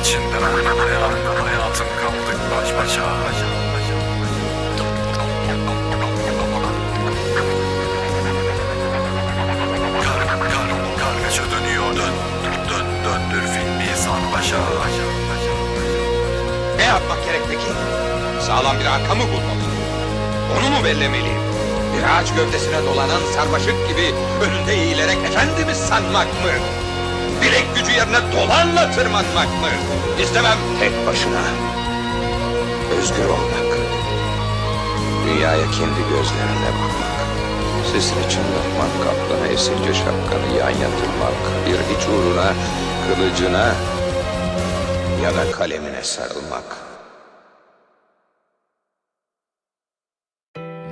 İçinde hayatım, hayatım kaldık baş başa Kar, kar, kargaşa dön, dön, döndür filmi sarbaşa Ne yapmak gerek peki? Sağlam bir arka mı bulmalı? Onu mu bellemeliyim? Bir ağaç gövdesine dolanan sarmaşık gibi önünde eğilerek efendimiz sanmak mı? Bilek gücü yerine dolanla tırmanmak mı? İstemem tek başına. Özgür olmak. Dünyaya kendi gözlerine bakmak. Sesini çınlatmak, kaplana esince şapkanı yan yatırmak. Bir hiç uğruna, kılıcına ya da kalemine sarılmak.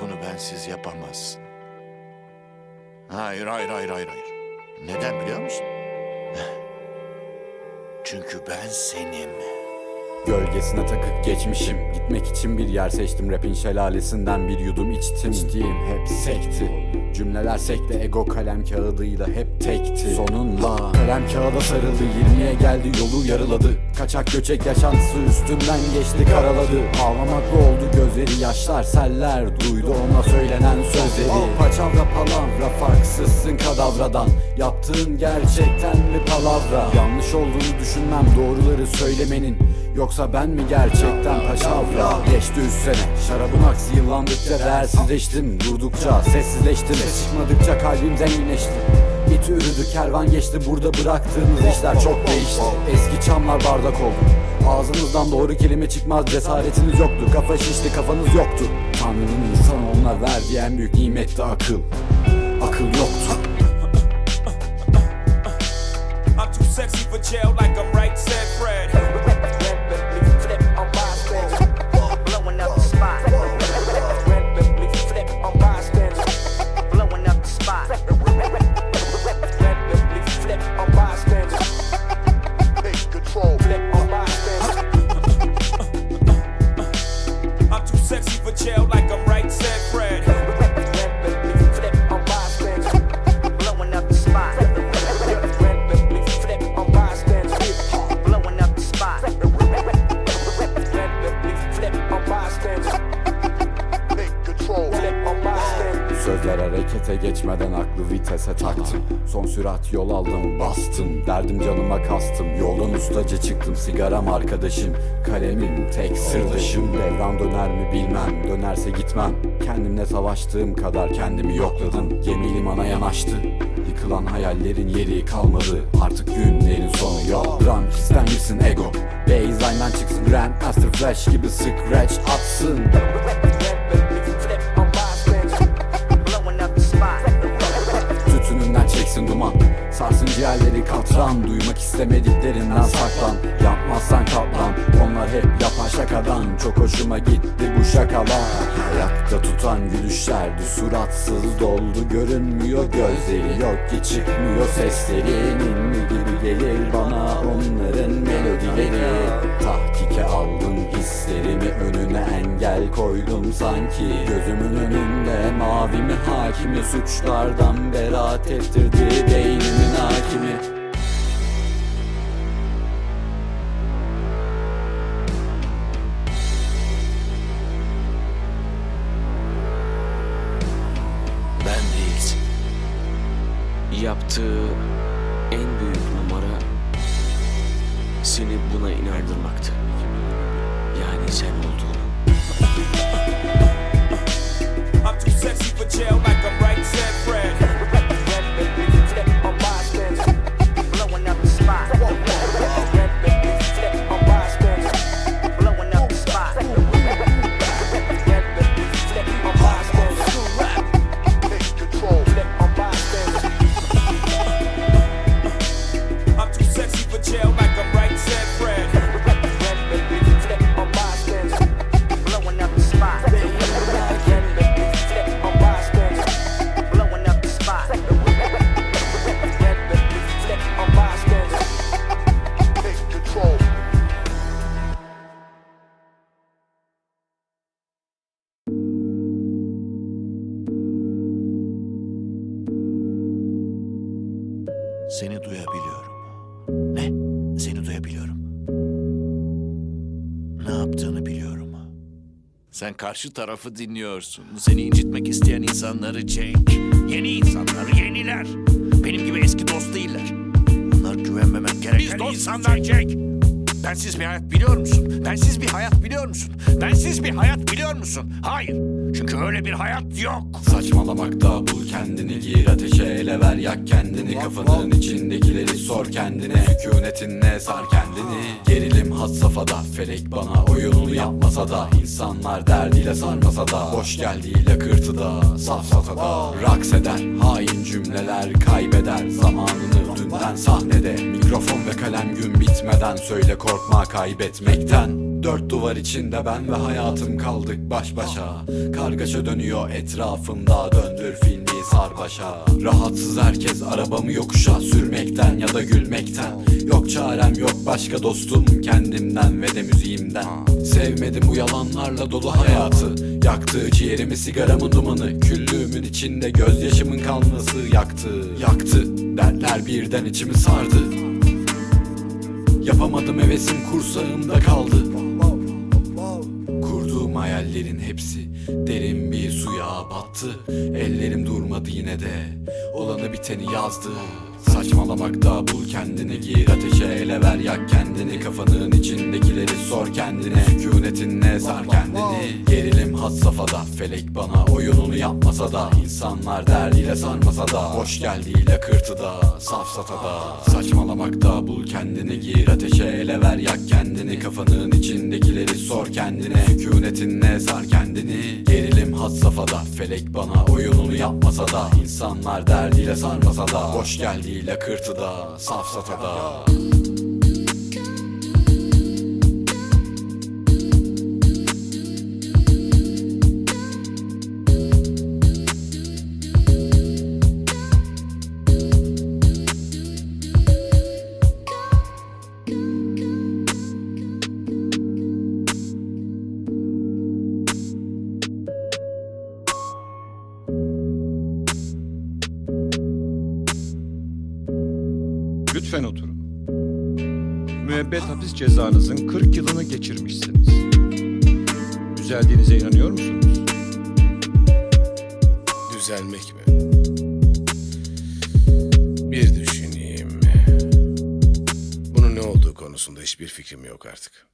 Bunu bensiz yapamazsın. Hayır, hayır, hayır, hayır, hayır. Neden biliyor musun? Çünkü ben senim. Gölgesine takık geçmişim. Gitmek için bir yer seçtim Rapin şelalesinden bir yudum içtim. İçtiğim hep sekti. Cümleler sekte ego kalem kağıdıyla hep tekti. Sonunda kalem kağıda sarıldı 20'ye geldi yolu yarıladı. Kaçak göçek yaşantısı üstünden geçti karaladı. Ağlamaklı oldu gözleri yaşlar seller Duydu ona söylenen sözleri. O paçavra palavra farksızsın kadavradan. Yaptığın gerçekten mi palavra. Yanlış olduğunu düşünmem doğruları söylemenin Yoksa ben mi gerçekten paçavra Geçti üç sene Şarabın aksi yıllandıkça değersizleştim. Durdukça sessizleştim Ses çıkmadıkça kalbim zenginleşti. İt ürüdü kervan geçti burada bıraktığınız işler çok değişti. Eski çamlar bardak oldu. Ağzınızdan doğru kelime çıkmaz cesaretiniz yoktu. Kafa şişti kafanız yoktu. Tanrı'nın insan ona verdiği en büyük nimetti akıl. Akıl yoktu. I'm too sexy for jail, like I'm Canıma kastım. Yoldan ustaca çıktım sigaram arkadaşım. Kalemim tek sırdaşım. Devran döner mi bilmem Dönerse gitmem. Kendimle savaştığım kadar kendimi yokladım. Gemi limana yanaştı. Yıkılan hayallerin yeri kalmadı. Artık günlerin sonu yok. Drum kisten gitsin ego? Baseline'dan çıksın Grandmaster Flash gibi scratch atsın Sarsın ciğerleri katran Duymak istemediklerinden saklan. Yapmazsan katlan Onlar hep yapan şakadan. Çok hoşuma gitti bu şakalar. Ayakta tutan gülüşlerdi Suratsız doldu. Görünmüyor gözleri Yok ki çıkmıyor sesleri. Ninni gibi gelir bana onların melodileri Tahkike aldım hislerimi önüne engel koydum sanki. Gözümün önünde mavi mi hakimi? Suçlardan beraat ettirdi beynimin hakimi seni buna inandırmaktı. Yani sen olduğunu. I'm too sexy for jail, Sen karşı tarafı dinliyorsun. Seni incitmek isteyen insanları çek. Yeni insanlar, yeniler. Benim gibi eski dost değiller. Bunlar güvenmemen gereken Biz insanlar çek. Bensiz bir hayat biliyor musun? Bensiz bir hayat biliyor musun? Bensiz bir hayat biliyor musun? Hayır. Çünkü öyle bir hayat yok. Saçmalamakta bul kendini. Gir ateşe ele ver yak kendini. Kafanın içindekileri sor kendine. Sükunetinle sar kendini. Gerilim had safhada. Felek bana oyununu yapmasa da. İnsanlar derdiyle sarmasa da. Boş geldiğiyle kırtıda. Safsatada Raks eder hain cümleler kaybeder. Zamanını dünden sahnede. Mikrofon ve kalem gün bitmeden. Söyle korkma kaybetmekten Dört duvar içinde ben ve hayatım kaldık baş başa. Kargaşa dönüyor etrafımda döndür filmi sarbaşa Rahatsız herkes arabamı yokuşa sürmekten ya da gülmekten. Yok çarem yok başka dostum kendimden ve de müziğimden. Sevmedim bu yalanlarla dolu hayatı. Yaktı ciğerimi sigaramın dumanı. Küllüğümün içinde gözyaşımın kalması yaktı. Yaktı dertler birden içimi sardı. Yapamadım hevesim kursağımda kaldı hayallerin hepsi derin bir suya battı. Ellerim durmadı yine de. Olanı biteni yazdı Saçmalamakta bul kendini gir ateşe ele ver yak kendini. Kafanın içindekileri sor kendine. Sükunetinle sar kendini. Gerilim had safhada felek bana oyununu yapmasa da. İnsanlar derdiyle sarmasa da Boş geldiğiyle kırtıda safsatada Saçmalamakta bul kendini gir ateşe ele ver yak kendini. Kafanın içindekileri sor kendine. Sükunetinle sar kendini Had safhada. Felek bana oyununu yapmasa da insanlar derdiyle sarmasa da Boş geldiğiyle kırtıda safsatada Lütfen hapis cezanızın 40 yılını geçirmişsiniz. Düzeldiğinize inanıyor musunuz? Düzelmek mi? Bir düşüneyim. Bunun ne olduğu konusunda hiçbir fikrim yok artık.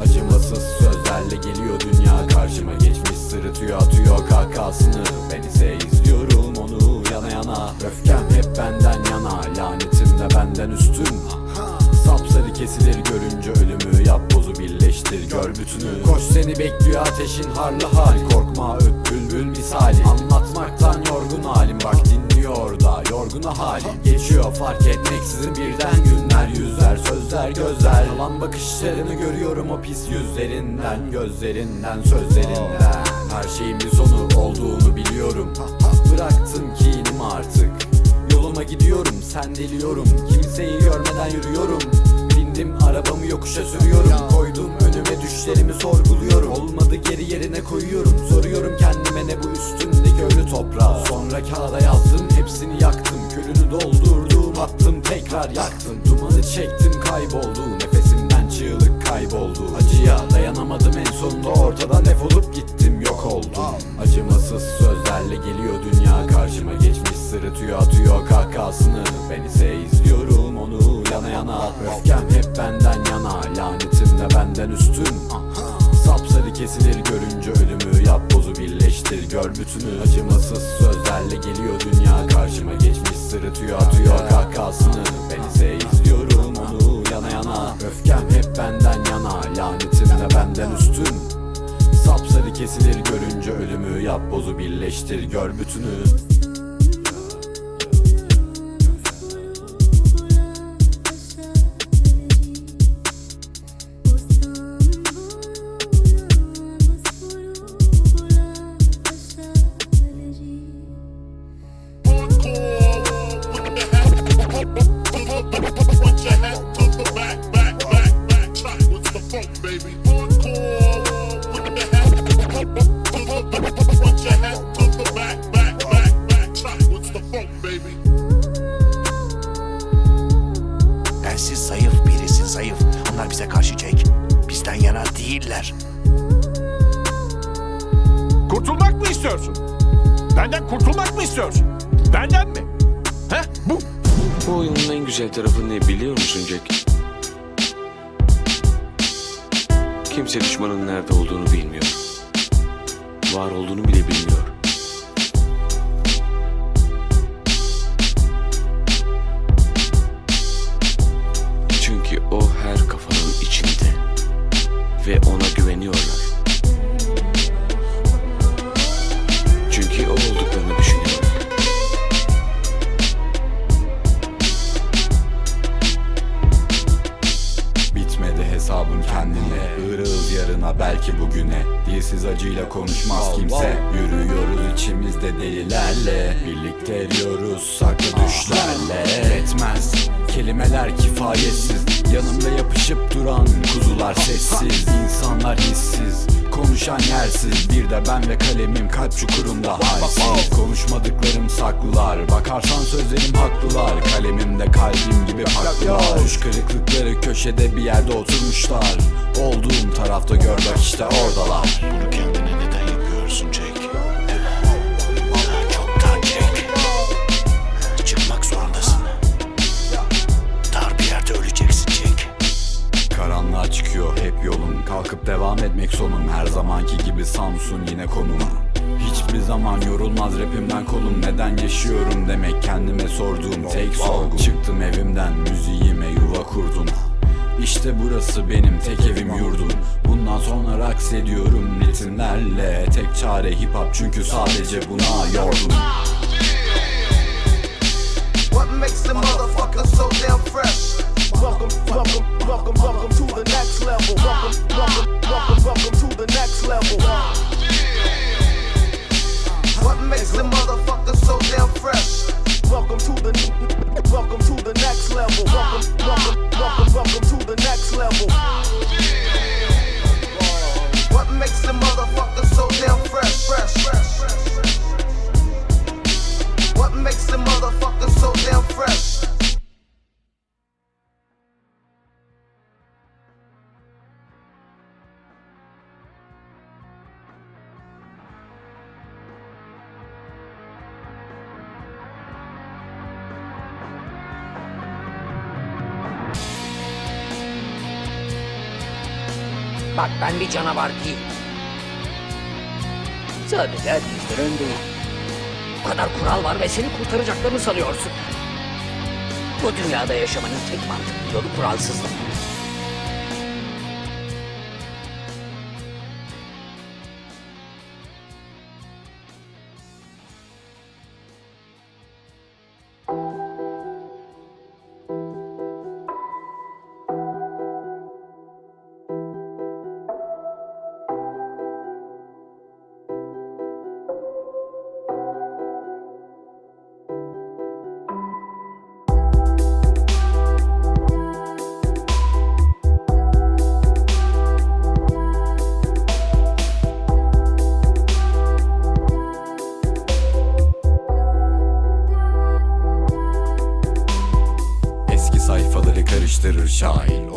Acımasız sözlerle geliyor dünya karşıma. Geçmiş sırıtıyor atıyor kahkasını Ben ise izliyorum onu yana yana Öfkem hep benden yana Lanetim de benden üstün. Sapsarı kesilir görünce ölümü Yap bozu birleştir gör bütünü. Koş seni bekliyor ateşin harlı hal Korkma öt bülbül misali. Anlatmaktan yorgun halim. Bak dinliyor yorguna hali Geçiyor fark etmeksizin birden günler. Yüzler sözler gözler. Yalan bakışlarını görüyorum o pis yüzlerinden Gözlerinden sözlerinden. Her şeyin bir sonu olduğunu biliyorum. Bıraktım kinimi artık. Yoluma gidiyorum sendeliyorum. Kimseyi görmeden yürüyorum Bindim arabamı yokuşa sürüyorum. Koydum önüme düşlerimi sorguluyorum. Olmadı geri yerine koyuyorum. Soruyorum kendime ne bu üstümdeki ölü toprağı. Sonra kağıda yazdım hepsini yaktım. Külünü doldurdum attım tekrar yaktım. Dumanı çektim kayboldu. Nefesimden çığlık kayboldu. Acıya dayanamadım en sonunda. Ortadan defolup gittim yok oldum. Acımasız sözlerle geliyor dünya. Karşıma Geçmiş sırıtıyor atıyor kahkasını Ben ise izliyorum onu yana yana Öfkem hep benden yana. Lanetim de benden üstün. Sapsarı kesilir görünce ölümü. Yap bozu birleştir gör bütünü. Acımasız sözlerle geliyor dünya. Karşıma Geçmiş sırıtıyor atıyor kahkasını Ben ise izliyorum onu yana yana. Öfkem hep benden yana. Lanetim de benden üstün. Sapsarı kesilir görünce ölümü. Yap bozu birleştir gör bütünü funk, baby. Bensiz zayıf, birisi zayıf. Onlar bize karşı Jack. Bizden yana değiller. Kurtulmak mı istiyorsun? Benden kurtulmak mı istiyorsun? Benden mi? He? Bu. Bu oyunun en güzel tarafı ne biliyor musun? Kimse düşmanın nerede olduğunu bilmiyor. Var olduğunu kelimeler kifayetsiz Yanımda yapışıp duran kuzular sessiz. İnsanlar hissiz Konuşan yersiz. Bir de ben ve kalemim kalp çukurunda halsiz. Konuşmadıklarım saklılar Bakarsan sözlerim haklılar. Kalemimde kalbim gibi haklılar. Düş kırıklıkları köşede bir yerde oturmuşlar. Olduğum tarafta gör bak işte oradalar. Bunu kendine Kalkıp devam etmek sonum. Her zamanki gibi Samsun yine konum Hiçbir zaman yorulmaz rapimden kolum. Neden yaşıyorum demek kendime sorduğum tek sorgu. Çıktım evimden müziğime yuva kurdum. İşte burası benim tek evim yurdum. Bundan sonra raks ediyorum ritimlerle. Tek çare hip hop çünkü sadece buna yordum. What makes the motherfucker so damn fresh? Welcome, welcome, welcome, welcome to the next level. Welcome, welcome, welcome, welcome to the next level. What makes the motherfucker so damn fresh? Welcome to the, welcome to the next level. Welcome, welcome, welcome, welcome to the next level. Bak ben bir canavar değilim. Sadece herkesten öndeyim. Bu kadar kural var ve seni kurtaracaklarını sanıyorsun. Bu dünyada yaşamanın tek mantıklı yolu kuralsızlık.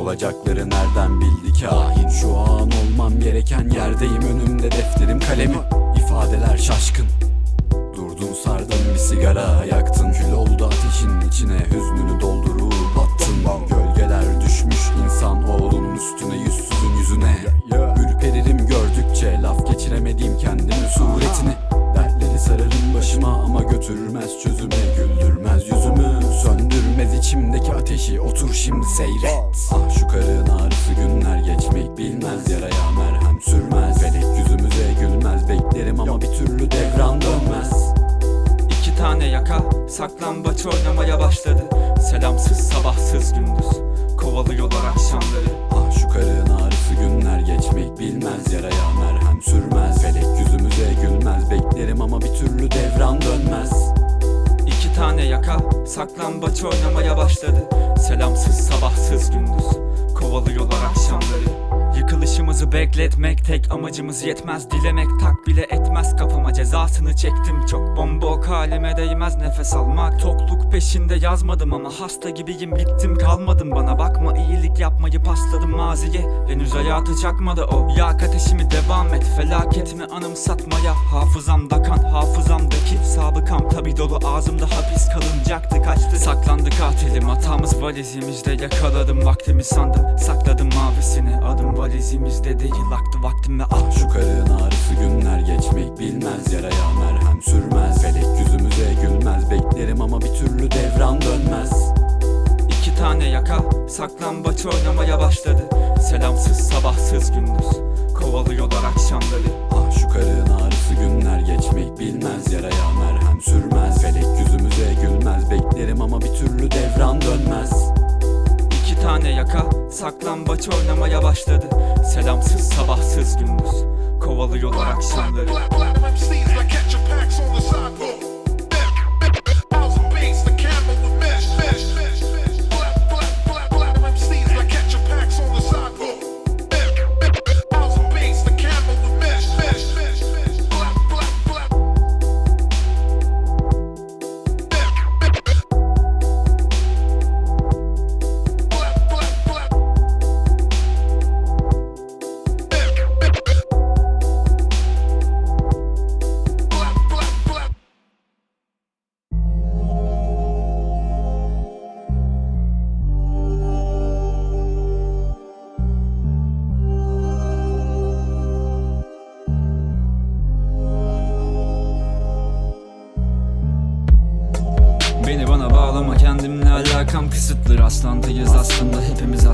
Olacakları nereden bildi kahin? Şu an olmam gereken yerdeyim Önümde defterim kalemim. İfadeler şaşkın. Durdun sardın bir sigara yaktın. Kül oldu ateşin içine Hüznünü doldurup attın ama bir türlü devran dönmez. İki tane yaka saklambaç oynamaya başladı. Selamsız sabahsız gündüz. Kovalıyorlar akşamları Yıkılışımızı bekletmek tek amacımız yetmez. Dilemek tak bile etmez. Kafama cezasını çektim. Çok Bombok halime değmez. Nefes almak Tokluk peşinde yazmadım ama hasta gibiyim. Bittim kalmadım. Bana bakma iyilik yapmayı pasladım. Maziye Henüz hayatı çakmadı. O Yak ateşimi devam et. Felaketimi anımsatmaya Hafızamda kan hafızamdaki Sabıkam. Tabi dolu ağzımda hapis kalıncaktı kaçtı. Saklandı katilim hatamız valizimizde Yakaladım. Vaktimi sandım Sakladım mavisini. Adım valizimizde değil Aktı vaktim ve ah Şu karığın ağrısı günler geçmek bilmez. Yaraya merhem sürmez. Felek yüzümüze gülmez. Beklerim ama bir türlü devran dönmez. İki tane yaka saklambaç oynamaya başladı. Selamsız sabahsız gündüz. Kovalıyorlar akşamları. Ah şu karığın ağrısı günler geçmek bilmez. Yaraya merhem sürmez. Felek yüzümüze gülmez. Beklerim ama bir türlü devran dönmez tane yaka saklambaç oynamaya başladı Selamsız sabahsız gündüz Kovalıyorlar akşamları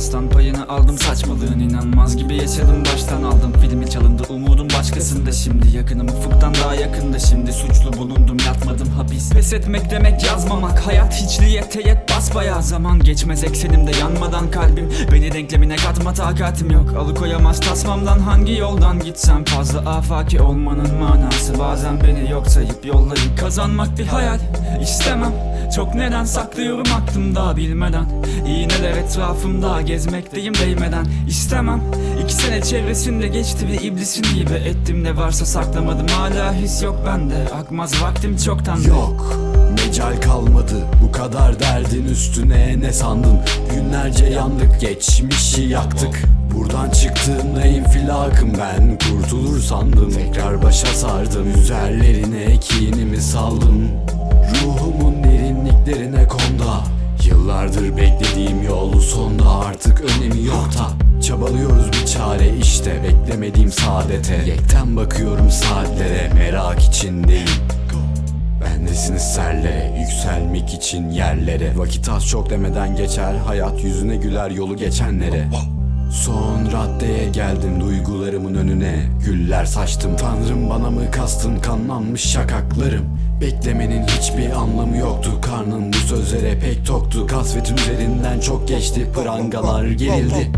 aslan payını aldım Saçmalığın inanmaz gibi yaşadım. Baştan aldım Filmi çalındı umudum başkasında. Şimdi Yakınım ufuktan daha yakında. Şimdi Suçlu bulundum yatmadım hapis. Pes etmek demek yazmamak Hayat hiçliğe teyit basbaya Zaman geçmez eksenimde yanmadan kalbim. Beni denklemine katma takatim yok. Alıkoyamaz tasmamdan hangi yoldan gitsem. Fazla afaki olmanın manası Bazen beni yok sayıp yollayıp Kazanmak bir hayal. İstemem çok neden saklıyorum aklımda bilmeden. İğneler etrafımda gezmekteyim değmeden istemem. İki sene çevresinde geçti bir iblisin gibi ettim. Ne varsa saklamadım hala his yok bende. Akmaz vaktim çoktan Yok mecal kalmadı. Bu kadar derdin üstüne ne sandın? Günlerce yandık geçmişi yaktık. Buradan çıktığımda infilakım ben? Kurtulur sandım Tekrar başa sardım. Üzerlerine kinimi saldım. Ruhumun derinliklerine konda Yıllardır beklediğim yol sonda artık önemi yok da. Çabalıyoruz bir çare işte beklemediğim saadete. Yekten bakıyorum saatlere merak içindeyim. Bendesiniz serlere Yükselmek için yerlere. Vakit az çok demeden geçer Hayat yüzüne güler yolu geçenlere. Son raddeye geldim duygularımın önüne. Güller saçtım Tanrım bana mı kastın kanlanmış şakaklarım Beklemenin hiçbir anlamı yoktu. Karnım bu sözlere pek toktu. Kasvetin üzerinden çok geçti. Prangalar gerildi